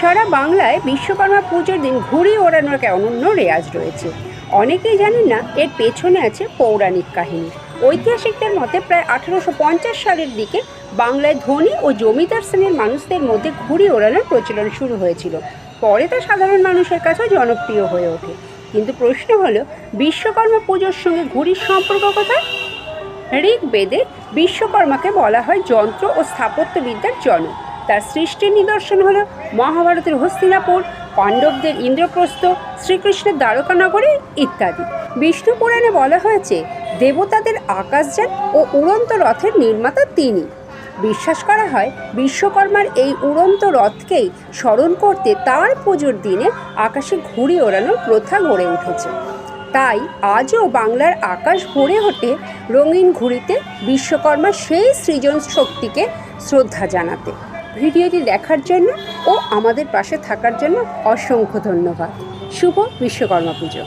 সারা বাংলায় বিশ্বকর্মা পুজোর দিন ঘুড়ি ওড়ানোর এক অনন্য রেয়াজ রয়েছে। অনেকেই জানেন না, এর পেছনে আছে পৌরাণিক কাহিনী। ঐতিহাসিকদের মতে প্রায় আঠারোশো পঞ্চাশ সালের দিকে বাংলায় ধনী ও জমিদার শ্রেণির মানুষদের মধ্যে ঘুড়ি ওড়ানোর প্রচলন শুরু হয়েছিল। পরে তা সাধারণ মানুষের কাছেও জনপ্রিয় হয়ে ওঠে। কিন্তু প্রশ্ন হলো, বিশ্বকর্মা পুজোর সঙ্গে ঘুড়ির সম্পর্ক কোথায়? ঋগ্বেদে বিশ্বকর্মাকে বলা হয় যন্ত্র ও স্থাপত্যবিদ্যার জনক। তার সৃষ্টির নিদর্শন হলো মহাভারতের হস্তিনাপুর, পাণ্ডবদের ইন্দ্রপ্রস্থ, শ্রীকৃষ্ণের দ্বারকানগরী ইত্যাদি। বিষ্ণু পুরাণে বলা হয়েছে, দেবতাদের আকাশযান ও উড়ন্ত রথের নির্মাতা তিনি। বিশ্বাস করা হয়, বিশ্বকর্মার এই উড়ন্ত রথকেই স্মরণ করতে তার পুজোর দিনে আকাশে ঘুড়ি ওড়ানোর প্রথা গড়ে উঠেছে। তাই আজও বাংলার আকাশ ভরে ওঠে রঙিন ঘুড়িতে বিশ্বকর্মার সেই সৃজন শক্তিকে শ্রদ্ধা জানাতে। ভিডিওটি দেখার জন্য ও আমাদের পাশে থাকার জন্য অসংখ্য ধন্যবাদ। শুভ বিশ্বকর্মা পুজো।